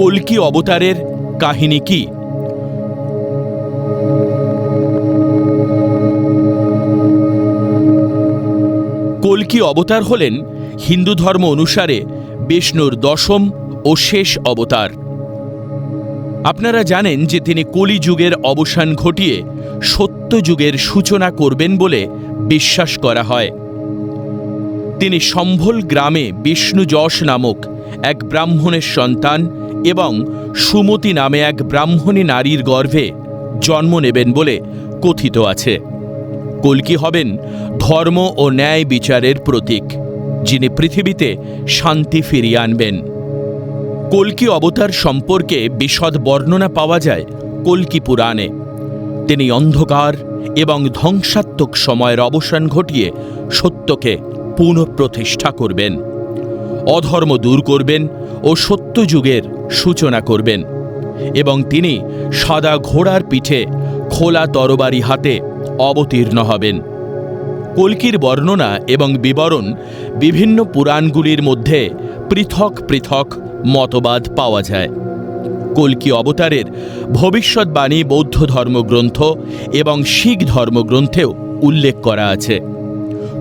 কল্কি অবতারের কাহিনী কি? কল্কি অবতার হলেন? হিন্দু ধর্ম অনুসারে বিষ্ণুর দশম ও শেষ অবতার। আপনারা জানেন যে তিনি কলিযুগের অবসান ঘটিয়ে সত্যযুগের সূচনা করবেন বলে বিশ্বাস করা হয়। তিনি সম্ভল গ্রামে বিষ্ণু যশ নামক এক ব্রাহ্মণের সন্তান এবং সুমতি নামে এক ব্রাহ্মণী নারীর গর্ভে জন্ম নেবেন বলে কথিত আছে। কল্কি হবেন ধর্ম ও ন্যায় বিচারের প্রতীক, যিনি পৃথিবীতে শান্তি ফিরিয়ে আনবেন। কল্কি অবতার সম্পর্কে বিশদ বর্ণনা পাওয়া যায় কল্কি পুরাণে। তিনি অন্ধকার এবং ধ্বংসাত্মক সময়ের অবসান ঘটিয়ে সত্যকে পুনঃপ্রতিষ্ঠা করবেন। অধর্ম দূর করবেন ও সত্যযুগের সূচনা করবেন। এবং তিনি সাদা ঘোড়ার পিঠে খোলা তরবারি হাতে অবতীর্ণ হবেন। কল্কির বর্ণনা এবং বিবরণ বিভিন্ন পুরাণগুলির মধ্যে পৃথক পৃথক মতবাদ পাওয়া যায়। কল্কি অবতারের ভবিষ্যৎবাণী বৌদ্ধ ধর্মগ্রন্থ এবং শিখ ধর্মগ্রন্থেও উল্লেখ করা আছে।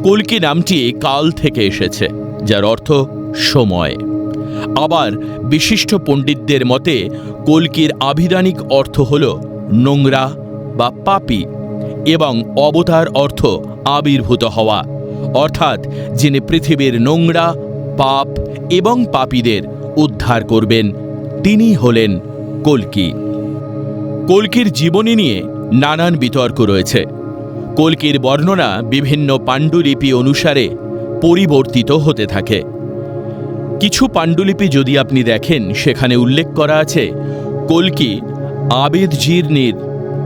কল্কি নামটি কাল থেকে এসেছে, যার অর্থ সময়। আবার বিশিষ্ট পণ্ডিতদের মতে, কল্কির আভিধানিক অর্থ হল নোংরা বা পাপি এবং অবতার অর্থ আবির্ভূত হওয়া। অর্থাৎ যিনি পৃথিবীর নোংরা, পাপ এবং পাপীদের উদ্ধার করবেন, তিনি হলেন কল্কি। কল্কির জীবনী নিয়ে নানান বিতর্ক রয়েছে। কল্কির বর্ণনা বিভিন্ন পাণ্ডুলিপি অনুসারে পরিবর্তিত হতে থাকে। কিছু পাণ্ডুলিপি যদি আপনি দেখেন, সেখানে উল্লেখ করা আছে, কল্কি, আবেদ জির্নির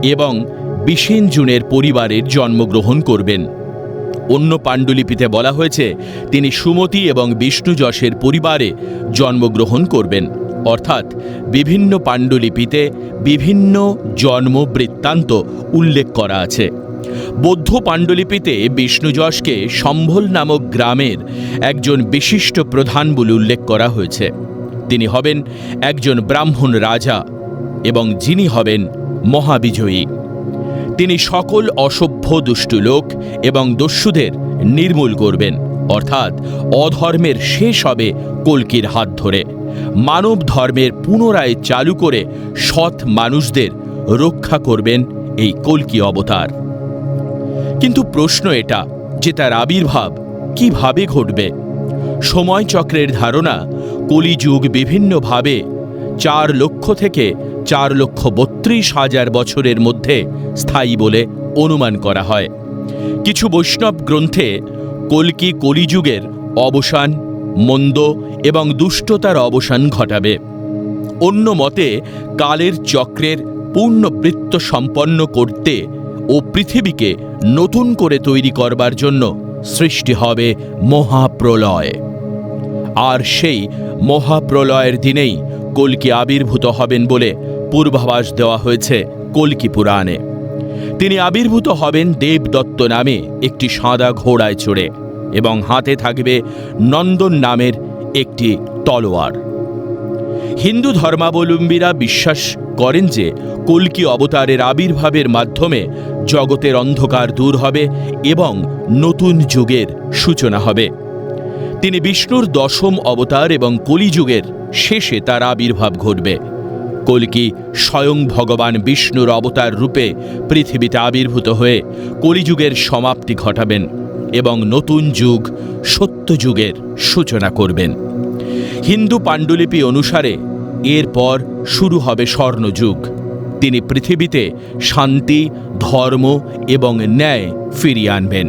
এবং বিশেন জুনের পরিবারের জন্মগ্রহণ করবেন। অন্য পাণ্ডুলিপিতে বলা হয়েছে, তিনি সুমতি এবং বিষ্ণু যশের পরিবারে জন্মগ্রহণ করবেন। অর্থাৎ বিভিন্ন পাণ্ডুলিপিতে বিভিন্ন জন্ম বৃত্তান্ত উল্লেখ করা আছে। বৌদ্ধ পাণ্ডুলিপিতে বিষ্ণুযশকে সম্ভল নামক গ্রামের একজন বিশিষ্ট প্রধান বলে উল্লেখ করা হয়েছে। তিনি হবেন একজন ব্রাহ্মণ রাজা এবং যিনি হবেন মহাবিজয়ী। তিনি সকল অসভ্য দুষ্টু লোক এবং দস্যুদের নির্মূল করবেন, অর্থাৎ অধর্মের শেষ হবে কল্কির হাত ধরে। মানব ধর্মের পুনরায় চালু করে সৎ মানুষদের রক্ষা করবেন এই কল্কি অবতার। কিন্তু প্রশ্ন এটা যে তার আবির্ভাব কীভাবে ঘটবে? সময়চক্রের ধারণা কলিযুগ বিভিন্নভাবে চার লক্ষ থেকে চার লক্ষ বত্রিশ হাজার বছরের মধ্যে স্থায়ী বলে অনুমান করা হয়। কিছু বৈষ্ণব গ্রন্থে কল্কি কলিযুগের অবসান, মন্দ এবং দুষ্টতার অবসান ঘটাবে। অন্য মতে, কালের চক্রের পূর্ণবৃত্ত সম্পন্ন করতে পৃথিবীকে নতুন করে তৈরি করবার জন্য সৃষ্টি হবে মহাপ্রলয়। আর সেই মহাপ্রলয়ের দিনেই কল্কি আবির্ভূত হবেন বলে পূর্বাভাস দেওয়া হয়েছে কল্কি পুরাণে। তিনি আবির্ভূত হবেন দেবদত্ত নামে একটি সাদা ঘোড়ায় চড়ে এবং হাতে থাকবে নন্দন নামের একটি তলোয়ার। হিন্দু ধর্মাবলম্বীরা বিশ্বাস করেন যে কল্কি অবতারের আবির্ভাবের মাধ্যমে জগতের অন্ধকার দূর হবে এবং নতুন যুগের সূচনা হবে। তিনি বিষ্ণুর দশম অবতার এবং কলিযুগের শেষে তার আবির্ভাব ঘটবে। কল্কি স্বয়ং ভগবান বিষ্ণুর অবতার রূপে পৃথিবীতে আবির্ভূত হয়ে কলিযুগের সমাপ্তি ঘটাবেন এবং নতুন যুগ সত্যযুগের সূচনা করবেন। হিন্দু পাণ্ডুলিপি অনুসারে এরপর শুরু হবে স্বর্ণযুগ। তিনি পৃথিবীতে শান্তি, ধর্ম এবং ন্যায় ফিরিয়ে আনবেন।